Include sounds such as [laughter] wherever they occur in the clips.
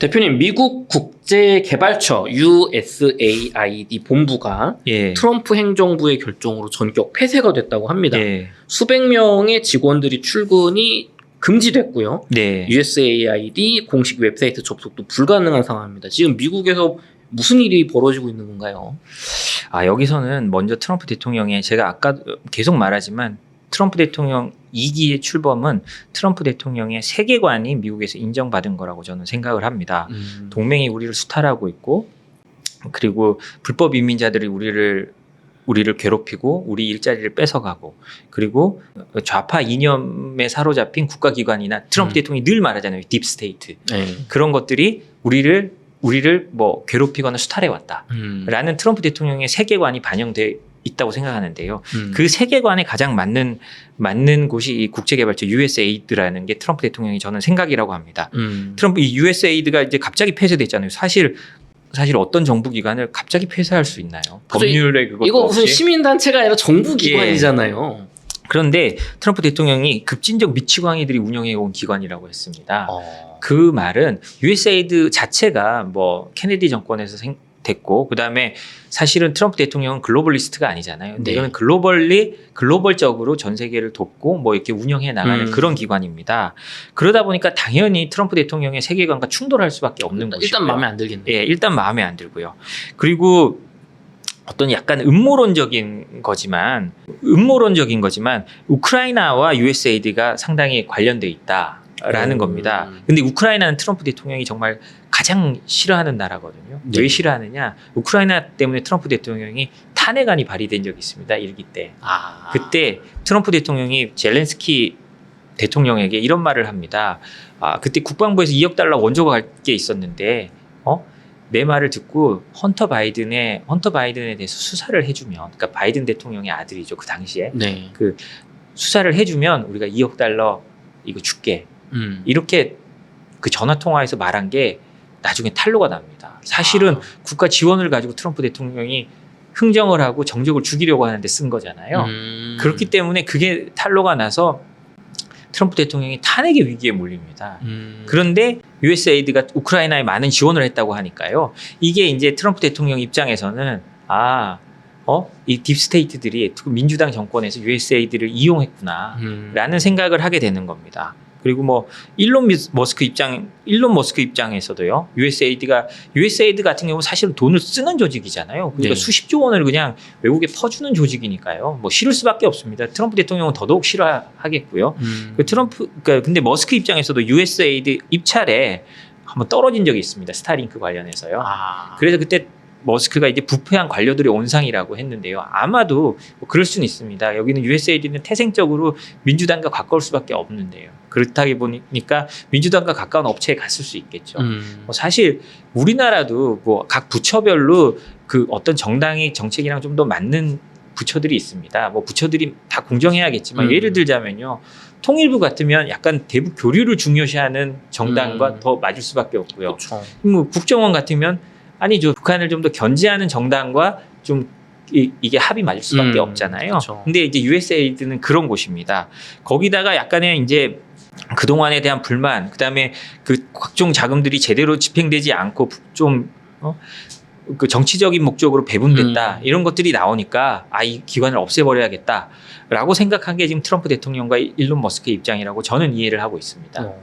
대표님, 미국 국제개발처 USAID 본부가 예. 트럼프 행정부의 결정으로 전격 폐쇄가 됐다고 합니다. 예. 수백 명의 직원들이 출근이 금지됐고요. 네. USAID 공식 웹사이트 접속도 불가능한 상황입니다. 지금 미국에서 무슨 일이 벌어지고 있는 건가요? 아, 여기서는 먼저 트럼프 대통령의 제가 아까 계속 말하지만 트럼프 대통령 2기의 출범은 트럼프 대통령의 세계관이 미국에서 인정받은 거라고 저는 생각을 합니다. 음. 동맹이 우리를 수탈하고 있고 그리고 불법 이민자들이 우리를 우리를 괴롭히고 우리 일자리를 뺏어가고 그리고 좌파 이념에 사로잡힌 국가기관이나 트럼프 음. 대통령이 늘 말하잖아요 딥스테이트 네. 그런 것들이 우리를 우리를 뭐 괴롭히거나 수탈해 왔다. 음. 라는 트럼프 대통령의 세계관이 반영돼 있다고 생각하는데요. 음. 그 세계관에 가장 맞는 맞는 곳이 이 국제개발처 USAID라는 게 트럼프 대통령이 저는 생각이라고 합니다. 음. 트럼프 이 USAID가 이제 갑자기 폐쇄됐잖아요. 사실 사실 어떤 정부 기관을 갑자기 폐쇄할 수 있나요? 법률에 그것도 이거 무슨 없이. 시민 단체가 아니라 정부 기관이잖아요. 그런데 트럼프 대통령이 급진적 미치광이들이 운영해 온 기관이라고 했습니다. 어. 그 말은 USAID 자체가 뭐 케네디 정권에서 생, 됐고 그다음에 사실은 트럼프 대통령은 글로벌리스트가 아니잖아요. 근데 네. 이거는 글로벌리 글로벌적으로 전 세계를 돕고 뭐 이렇게 운영해 나가는 음. 그런 기관입니다. 그러다 보니까 당연히 트럼프 대통령의 세계관과 충돌할 수밖에 없는 것이고요. 일단 마음에 안 들겠네요. 예, 일단 마음에 안 들고요. 그리고 어떤 약간 음모론적인 거지만 음모론적인 거지만 우크라이나와 USAID가 상당히 관련돼 있다라는 음. 겁니다. 근데 우크라이나는 트럼프 대통령이 정말 가장 싫어하는 나라거든요. 네. 왜 싫어하느냐? 우크라이나 때문에 트럼프 대통령이 탄핵안이 발의된 적이 있습니다. 일기 때. 아. 그때 트럼프 대통령이 젤렌스키 대통령에게 이런 말을 합니다. 아, 그때 국방부에서 2억 달러 원조가 갈 게 있었는데, 어? 내 말을 듣고 헌터 바이든의 헌터 바이든에 대해서 수사를 해주면, 그러니까 바이든 대통령의 아들이죠 그 당시에 네. 수사를 해주면 우리가 2억 달러 이거 줄게 음. 이렇게 그 전화 통화에서 말한 게 나중에 탄로가 납니다. 사실은 아. 국가 지원을 가지고 트럼프 대통령이 흥정을 하고 정적을 죽이려고 하는데 쓴 거잖아요. 음. 그렇기 때문에 그게 탄로가 나서 트럼프 대통령이 탄핵의 위기에 몰립니다. 음. 그런데 USAID가 우크라이나에 많은 지원을 했다고 하니까요. 이게 이제 트럼프 대통령 입장에서는 아, 어, 이 딥스테이트들이 민주당 정권에서 USAID를 이용했구나. 음. 라는 생각을 하게 되는 겁니다. 그리고 뭐 일론 미- 머스크 입장 일론 머스크 입장에서도요. USAID가 USAID 같은 경우 사실은 돈을 쓰는 조직이잖아요. 그러니까 네. 수십조 원을 그냥 외국에 퍼주는 조직이니까요. 뭐 싫을 수밖에 없습니다. 트럼프 대통령은 더더욱 싫어하겠고요. 음. 그 트럼프 그러니까 근데 머스크 입장에서도 USAID 입찰에 한번 떨어진 적이 있습니다. 스타링크 관련해서요. 아. 그래서 그때 머스크가 이제 부패한 관료들의 온상이라고 했는데요. 아마도 뭐 그럴 수는 있습니다. 여기는 USAID는 태생적으로 민주당과 가까울 수밖에 없는데요. 그렇다기 보니까 민주당과 가까운 업체에 갔을 수 있겠죠. 음. 뭐 사실 우리나라도 뭐 각 부처별로 그 어떤 정당의 정책이랑 좀 더 맞는 부처들이 있습니다. 뭐 부처들이 다 공정해야겠지만 음. 예를 들자면요. 통일부 같으면 약간 대북 교류를 중요시하는 정당과 음. 더 맞을 수밖에 없고요. 뭐 국정원 같으면 아니죠. 북한을 좀 더 견제하는 정당과 좀 이, 게 합이 맞을 수밖에 음, 없잖아요. 그쵸. 근데 이제 USAID는 그런 곳입니다. 거기다가 약간의 이제 그동안에 대한 불만, 그다음에 그 각종 자금들이 제대로 집행되지 않고 좀 어? 그 정치적인 목적으로 배분됐다 음. 이런 것들이 나오니까 아 이 기관을 없애버려야겠다라고 생각한 게 지금 트럼프 대통령과 일론 머스크의 입장이라고 저는 이해를 하고 있습니다. 어.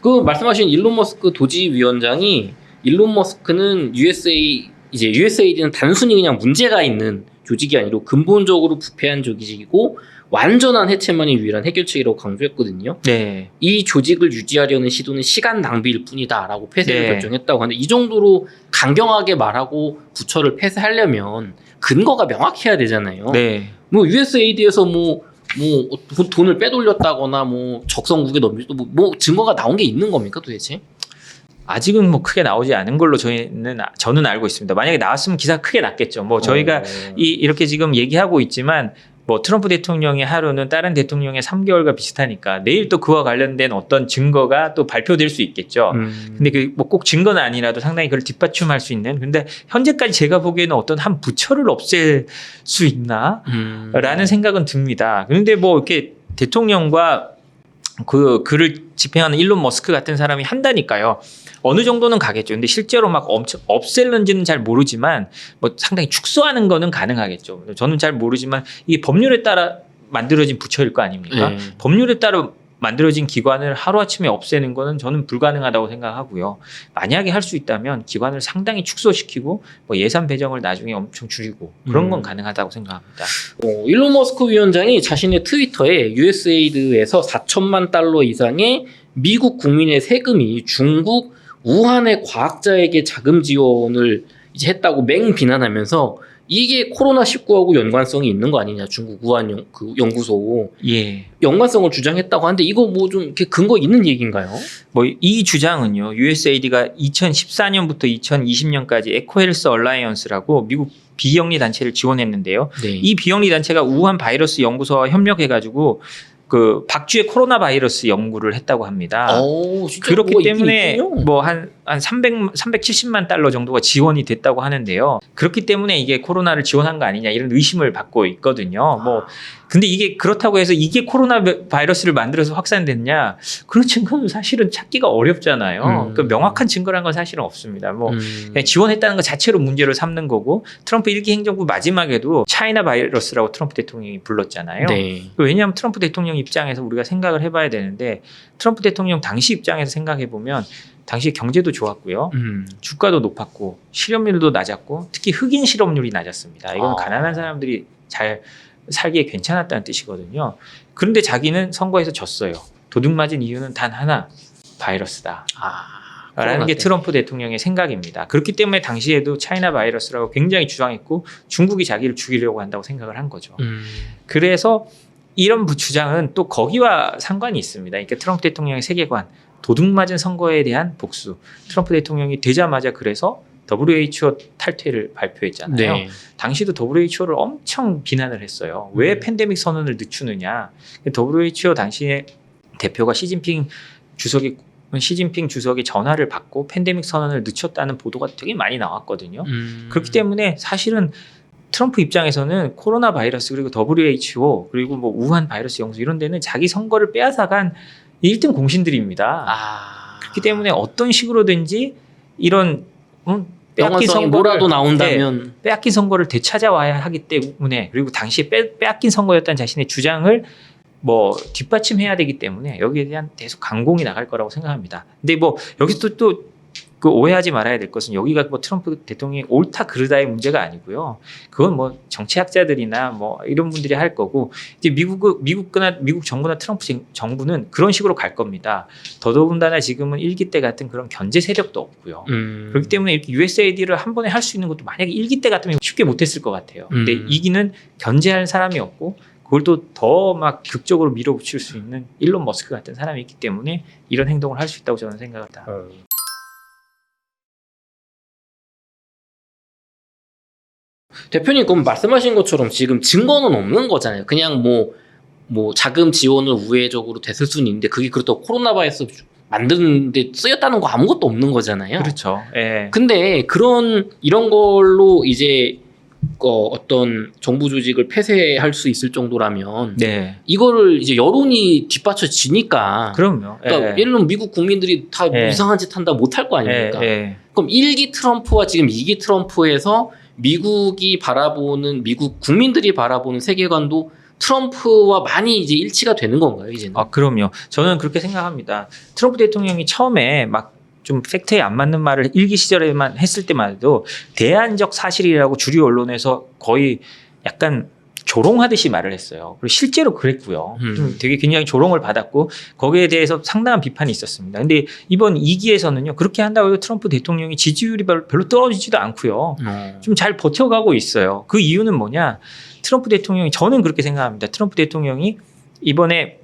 그 말씀하신 일론 머스크 도지위원장이 일론 머스크는 USA 이제 USAID는 단순히 그냥 문제가 있는 조직이 아니라 근본적으로 부패한 조직이고 완전한 해체만이 유일한 해결책이라고 강조했거든요. 네, 이 조직을 유지하려는 시도는 시간 낭비일 뿐이다라고 폐쇄를 네. 결정했다고 하는데 이 정도로 강경하게 말하고 부처를 폐쇄하려면 근거가 명확해야 되잖아요. 네. 뭐 USAID에서 뭐, 뭐 돈- 돈을 빼돌렸다거나 뭐 적성국에 넘기도 뭐, 뭐 증거가 나온 게 있는 겁니까 도대체? 아직은 뭐 크게 나오지 않은 걸로 저희는 아- 저는 알고 있습니다. 만약에 나왔으면 기사 크게 났겠죠. 뭐 저희가 어. 이 이렇게 지금 얘기하고 있지만 뭐 트럼프 대통령의 하루는 다른 대통령의 3개월과 비슷하니까 내일 또 그와 관련된 어떤 증거가 또 발표될 수 있겠죠. 음. 근데 그 뭐 꼭 증거는 아니라도 상당히 그걸 뒷받침할 수 있는 근데 현재까지 제가 보기에는 어떤 한 부처를 없앨 수 있나? 음. 라는 생각은 듭니다. 그런데 뭐 이렇게 대통령과 그 글을 집행하는 일론 머스크 같은 사람이 한다니까요. 어느 정도는 가겠죠. 근데 실제로 막 엄청 없앨는지는 잘 모르지만 뭐 상당히 축소하는 거는 가능하겠죠. 저는 잘 모르지만 이게 법률에 따라 만들어진 부처일 거 아닙니까? 네. 법률에 따라 만들어진 기관을 하루아침에 없애는 거는 저는 불가능하다고 생각하고요. 만약에 할 수 있다면 기관을 상당히 축소시키고 뭐 예산 배정을 나중에 엄청 줄이고 그런 건 음. 가능하다고 생각합니다. 어, 일론 머스크 위원장이 자신의 트위터에 USAID에서 4천만 달러 이상의 미국 국민의 세금이 중국 우한의 과학자에게 자금 지원을 이제 했다고 맹 비난하면서 이게 코로나 19하고 연관성이 있는 거 아니냐 중국 우한 연, 그 연구소 예. 연관성을 주장했다고 하는데 이거 뭐 좀 이렇게 근거 있는 얘기인가요? 뭐 이 주장은요. USAID가 2014년부터 2020년까지 에코헬스 얼라이언스라고 미국 비영리 단체를 지원했는데요. 네. 이 비영리 단체가 우한 바이러스 연구소와 협력해 가지고 그 박쥐의 코로나 바이러스 연구를 했다고 합니다. 오, 그렇기 때문에. 뭐 한한 300, 370만 달러 정도가 지원이 됐다고 하는데요. 그렇기 때문에 이게 코로나를 지원한 거 아니냐 이런 의심을 받고 있거든요. 뭐 근데 이게 그렇다고 해서 이게 코로나 바이러스를 만들어서 확산됐냐? 그런 증거는 사실은 찾기가 어렵잖아요. 음. 그 명확한 증거란 건 사실은 없습니다. 뭐 음. 지원했다는 것 자체로 문제를 삼는 거고 트럼프 일기 행정부 마지막에도 차이나 바이러스라고 트럼프 대통령이 불렀잖아요. 네. 왜냐하면 트럼프 대통령 입장에서 우리가 생각을 해봐야 되는데 트럼프 대통령 당시 입장에서 생각해 보면 당시 경제도 좋았고요. 음. 주가도 높았고 실업률도 낮았고 특히 흑인 실업률이 낮았습니다. 이건 아. 가난한 사람들이 잘 살기에 괜찮았다는 뜻이거든요. 그런데 자기는 선거에서 졌어요. 도둑 맞은 이유는 단 하나 바이러스다. 아. 라는 게. 트럼프 대통령의 생각입니다. 그렇기 때문에 당시에도 차이나 바이러스라고 굉장히 주장했고 중국이 자기를 죽이려고 한다고 생각을 한 거죠. 음. 그래서 이런 부- 주장은 또 거기와 상관이 있습니다. 그러니까 트럼프 대통령의 세계관, 도둑 맞은 선거에 대한 복수. 트럼프 대통령이 되자마자 그래서 WHO 탈퇴를 발표했잖아요. 네. 당시도 WHO를 엄청 비난을 했어요. 왜 음. 팬데믹 선언을 늦추느냐. WHO 당시에 대표가 시진핑 주석이 시진핑 주석이 전화를 받고 팬데믹 선언을 늦췄다는 보도가 되게 많이 나왔거든요. 음. 그렇기 때문에 사실은 트럼프 입장에서는 코로나 바이러스 그리고 WHO 그리고 뭐 우한 바이러스 연구소 이런 데는 자기 선거를 빼앗아간 1등 공신들입니다. 아. 그렇기 때문에 어떤 식으로든지 이런 음, 빼앗긴 선거를 뭐라도 네, 나온다면 빼앗긴 선거를 되찾아와야 하기 때문에 그리고 당시에 빼, 빼앗긴 선거였다는 자신의 주장을 뭐 뒷받침해야 되기 때문에 여기에 대한 계속 강공이 나갈 거라고 생각합니다. 근데 뭐 여기서 또 그 오해하지 말아야 될 것은 여기가 뭐 트럼프 대통령이 옳다 그르다의 문제가 아니고요. 그건 뭐 정치학자들이나 뭐 이런 분들이 할 거고 이제 미국 미국이나 미국 정부나 트럼프 정- 정부는 그런 식으로 갈 겁니다. 더더군다나 지금은 일기 때 같은 그런 견제 세력도 없고요. 음. 그렇기 때문에 이렇게 USAID를 한 번에 할 수 있는 것도 만약에 일기 때 같으면 쉽게 못했을 것 같아요. 근데 음. 이기는 견제할 사람이 없고 그걸 또 더 막 극적으로 밀어붙일 수 있는 일론 머스크 같은 사람이 있기 때문에 이런 행동을 할 수 있다고 저는 생각합니다. 어. 대표님 그럼 말씀하신 것처럼 지금 증거는 없는 거잖아요. 그냥 뭐 뭐 자금 지원을 우회적으로 됐을 수는 있는데 그게 그렇다고 코로나 바이러스 만드는데 쓰였다는 거 아무것도 없는 거잖아요. 그렇죠. 예. 근데 그런 이런 걸로 이제 어, 어떤 정부 조직을 폐쇄할 수 있을 정도라면 네. 이거를 이제 여론이 뒷받쳐지니까 그럼요. 그러니까 예. 예를 들면 미국 국민들이 다 예. 이상한 짓 한다 못할 거 아닙니까? 예, 예. 그럼 1기 트럼프와 지금 2기 트럼프에서 미국이 바라보는 미국 국민들이 바라보는 세계관도 트럼프와 많이 이제 일치가 되는 건가요, 이제는? 아, 그럼요. 저는 그렇게 생각합니다. 트럼프 대통령이 처음에 막 좀 팩트에 안 맞는 말을 일기 시절에만 했을 때만 해도 대안적 사실이라고 주류 언론에서 거의 약간 조롱하듯이 말을 했어요. 그리고 실제로 그랬고요. 음. 좀 되게 굉장히 조롱을 받았고 거기에 대해서 상당한 비판이 있었습니다. 근데 이번 2기에서는요. 그렇게 한다고 해도 트럼프 대통령이 지지율이 별- 별로 떨어지지도 않고요. 어. 좀잘 버텨가고 있어요. 그 이유는 뭐냐? 트럼프 대통령이 저는 그렇게 생각합니다. 트럼프 대통령이 이번에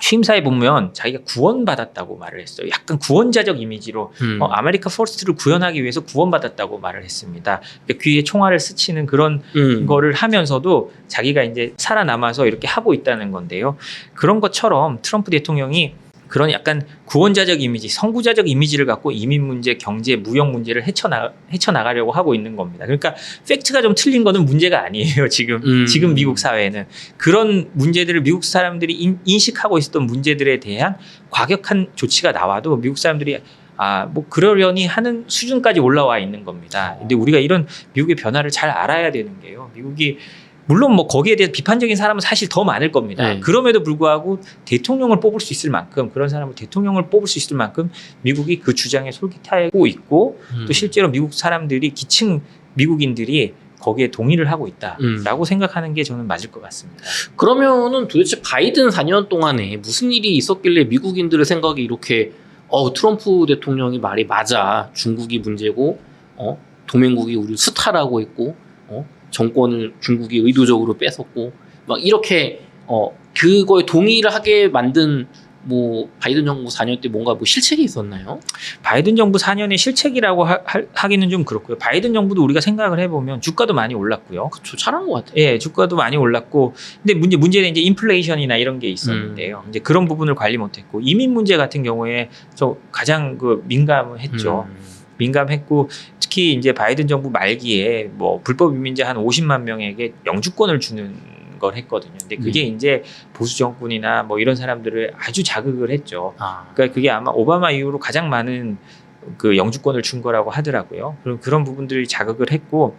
취임사에 보면 자기가 구원받았다고 말을 했어요. 약간 구원자적 이미지로 음. 어, 아메리카 퍼스트를 구현하기 위해서 구원받았다고 말을 했습니다. 그러니까 귀에 총알을 스치는 그런 음. 거를 하면서도 자기가 이제 살아남아서 이렇게 하고 있다는 건데요. 그런 것처럼 트럼프 대통령이 그런 약간 구원자적 이미지, 선구자적 이미지를 갖고 이민 문제, 경제, 무역 문제를 헤쳐나 헤쳐나가려고 하고 있는 겁니다. 그러니까 팩트가 좀 틀린 거는 문제가 아니에요. 지금 음. 지금 미국 사회는 그런 문제들을 미국 사람들이 인, 인식하고 있었던 문제들에 대한 과격한 조치가 나와도 미국 사람들이 아, 뭐 그러려니 하는 수준까지 올라와 있는 겁니다. 근데 우리가 이런 미국의 변화를 잘 알아야 되는 게요. 미국이 물론 뭐 거기에 대해 비판적인 사람은 사실 더 많을 겁니다. 네. 그럼에도 불구하고 대통령을 뽑을 수 있을 만큼 그런 사람을 대통령을 뽑을 수 있을 만큼 미국이 그 주장에 솔깃하고 있고 음. 또 실제로 미국 사람들이 기층 미국인들이 거기에 동의를 하고 있다라고 음. 생각하는 게 저는 맞을 것 같습니다. 그러면은 도대체 바이든 4년 동안에 무슨 일이 있었길래 미국인들의 생각이 이렇게 어 트럼프 대통령이 말이 맞아 중국이 문제고 어 동맹국이 우리 수탈하고 있고 어 정권을 중국이 의도적으로 뺏었고 막 이렇게 어 그거에 동의를 하게 만든 뭐 바이든 정부 4년 때 뭔가 뭐 실책이 있었나요? 바이든 정부 4년의 실책이라고 하, 기는 좀 그렇고요. 바이든 정부도 우리가 생각을 해보면 주가도 많이 올랐고요. 그쵸 잘한 것 같아요. 예, 주가도 많이 올랐고, 근데 문제 문제는 이제 인플레이션이나 이런 게 있었는데요. 음. 이제 그런 부분을 관리 못했고 이민 문제 같은 경우에 저 가장 그 민감했죠. 음. 민감했고 특히 이제 바이든 정부 말기에 뭐 불법 이민자 한 50만 명에게 영주권을 주는 걸 했거든요. 근데 그게 음. 이제 보수 정권이나 뭐 이런 사람들을 아주 자극을 했죠. 아, 그러니까 그게 아마 오바마 이후로 가장 많은 그 영주권을 준 거라고 하더라고요. 그런 그런 부분들이 자극을 했고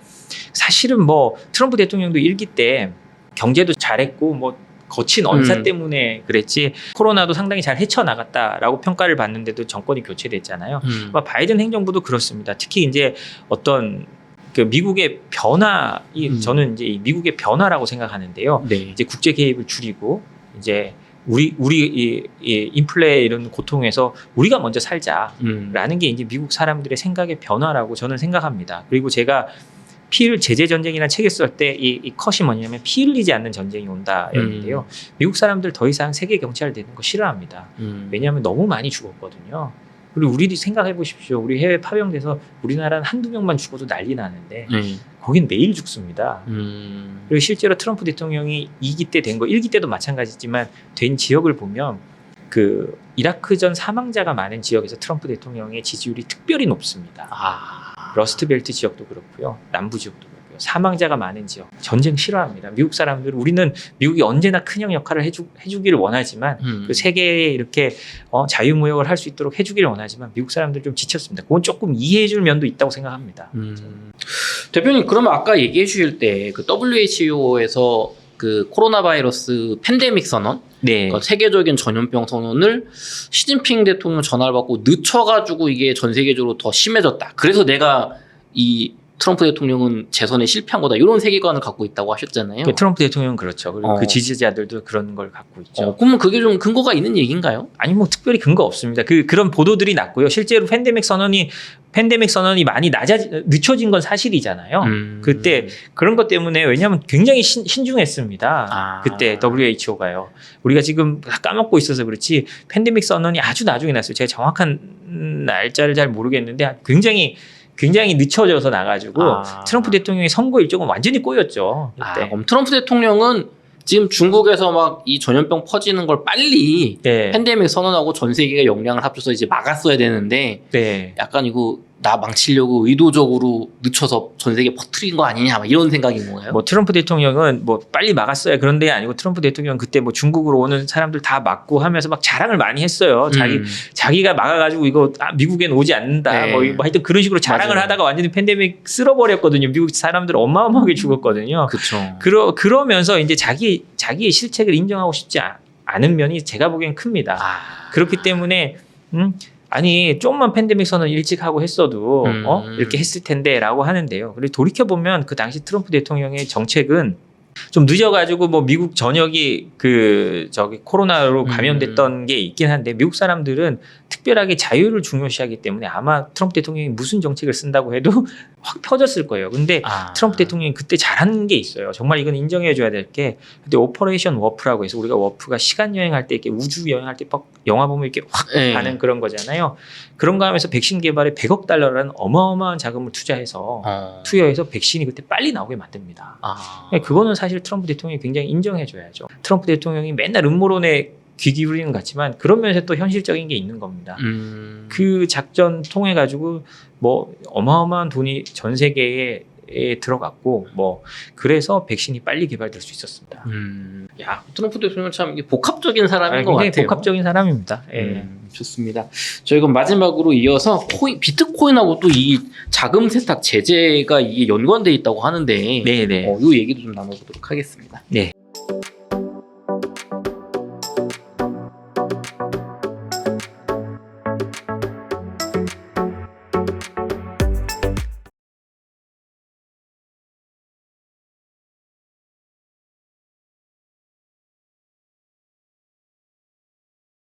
사실은 뭐 트럼프 대통령도 일기 때 경제도 잘했고 뭐 거친 언사 음. 때문에 그랬지 코로나도 상당히 잘 헤쳐나갔다라고 평가를 받는데도 정권이 교체됐잖아요. 음. 아마 바이든 행정부도 그렇습니다. 특히 이제 어떤 그 미국의 변화, 이 음. 저는 이제 이 미국의 변화라고 생각하는데요. 네. 이제 국제 개입을 줄이고 이제 우리 우리 이, 이 인플레 이런 고통에서 우리가 먼저 살자라는 음. 게 이제 미국 사람들의 생각의 변화라고 저는 생각합니다. 그리고 제가 피흘 제재 전쟁이라는 책을 쓸때 이 이 컷이 뭐냐면 피 흘리지 않는 전쟁이 온다였는데요. 미국 사람들 더 이상 세계 경찰 되는 거 싫어합니다. 음. 왜냐하면 너무 많이 죽었거든요. 그리고 우리 생각해 보십시오. 우리 해외 파병돼서 우리나라는 한두 명만 죽어도 난리 나는데 네. 거긴 매일 죽습니다. 음. 그리고 실제로 트럼프 대통령이 2기 때 된 거, 1기 때도 마찬가지지만 된 지역을 보면 그 이라크전 사망자가 많은 지역에서 트럼프 대통령의 지지율이 특별히 높습니다. 아. 러스트벨트 지역도 그렇고요. 남부 지역도 그렇고요. 사망자가 많은 지역. 전쟁 싫어합니다. 미국 사람들 우리는 미국이 언제나 큰형 역할을 해주, 해주기를 원하지만 음. 그 세계에 이렇게 어, 자유무역을 할 수 있도록 해주기를 원하지만 미국 사람들 좀 지쳤습니다. 그건 조금 이해해 줄 면도 있다고 생각합니다. 음. 대표님 그러면 아까 얘기해 주실 때 그 WHO에서 그 코로나 바이러스 팬데믹 선언, 네. 그러니까 세계적인 전염병 선언을 시진핑 대통령 전화를 받고 늦춰가지고 이게 전 세계적으로 더 심해졌다. 그래서 내가 이 트럼프 대통령은 재선에 실패한 거다. 이런 세계관을 갖고 있다고 하셨잖아요. 그 트럼프 대통령은 그렇죠. 그리고 어. 그 지지자들도 그런 걸 갖고 있죠. 어, 그러면 그게 좀 근거가 있는 얘기인가요? 아니 뭐 특별히 근거 없습니다. 그 그런 보도들이 났고요. 실제로 팬데믹 선언이 팬데믹 선언이 많이 낮아 늦춰진 건 사실이잖아요. 음. 그때 그런 것 때문에 왜냐하면 굉장히 신, 신중했습니다. 아. 그때 WHO가요. 우리가 지금 다 까먹고 있어서 그렇지 팬데믹 선언이 아주 나중에 났어요. 제가 정확한 날짜를 잘 모르겠는데 굉장히 굉장히 늦춰져서 나가지고 아. 트럼프 대통령의 선거 일정은 완전히 꼬였죠. 아, 그때. 그럼 트럼프 대통령은 지금 중국에서 막 이 전염병 퍼지는 걸 빨리 네. 팬데믹 선언하고 전 세계가 역량을 합쳐서 이제 막았어야 되는데 네. 약간 이거 나 망치려고 의도적으로 늦춰서 전 세계 퍼뜨린 거 아니냐 막 이런 생각인 건가요? 뭐 트럼프 대통령은 뭐 빨리 막았어야 그런 데 아니고 트럼프 대통령 그때 뭐 중국으로 오는 사람들 다 막고 하면서 막 자랑을 많이 했어요. 자기 음. 자기가 막아가지고 이거 아, 미국엔 오지 않는다. 네. 뭐, 뭐 하여튼 그런 식으로 자랑을 맞아요. 하다가 완전히 팬데믹 쓸어버렸거든요. 미국 사람들 어마어마하게 죽었거든요. 그쵸. 그러 그러면서 이제 자기 자기의 실책을 인정하고 싶지 아- 않은 면이 제가 보기엔 큽니다. 아. 그렇기 때문에 음 아니 조금만 팬데믹 선언 일찍 하고 했어도 음. 어 이렇게 했을 텐데라고 하는데요. 그리고 돌이켜 보면 그 당시 트럼프 대통령의 정책은 좀 늦어가지고 뭐 미국 전역이 그 저기 코로나로 음. 감염됐던 게 있긴 한데 미국 사람들은 특별하게 자유를 중요시하기 때문에 아마 트럼프 대통령이 무슨 정책을 쓴다고 해도 [laughs] 확 펴졌을 거예요. 근데 아. 트럼프 대통령이 그때 잘한 게 있어요. 정말 이건 인정해 줘야 될 게 그때 오퍼레이션 워프라고 해서 우리가 워프가 시간 여행할 때 이렇게 우주 여행할 때막 영화 보면 이렇게 확 네. 가는 그런 거잖아요. 그런 거 하면서 백신 개발에 100억 달러라는 어마어마한 자금을 투자해서 어. 투여해서 백신이 그때 빨리 나오게 만듭니다. 아. 그거는 사실 트럼프 대통령이 굉장히 인정해 줘야죠. 트럼프 대통령이 맨날 음모론에 귀 기울이는 것 같지만 그런 면에서 또 현실적인 게 있는 겁니다. 음. 그 작전 통해 가지고 뭐 어마어마한 돈이 전 세계에 에 들어갔고 뭐 그래서 백신이 빨리 개발될 수 있었습니다. 음. 야 트럼프 대통령 참 이게 복합적인 사람인 아, 것 같아요. 복합적인 사람입니다. 예. 음, 좋습니다. 저희 그럼 마지막으로 이어서 코인, 비트코인하고 또 이 자금 세탁 제재가 이게 연관돼 있다고 하는데 네, 네. 어, 이 얘기도 좀 나눠보도록 하겠습니다. 네.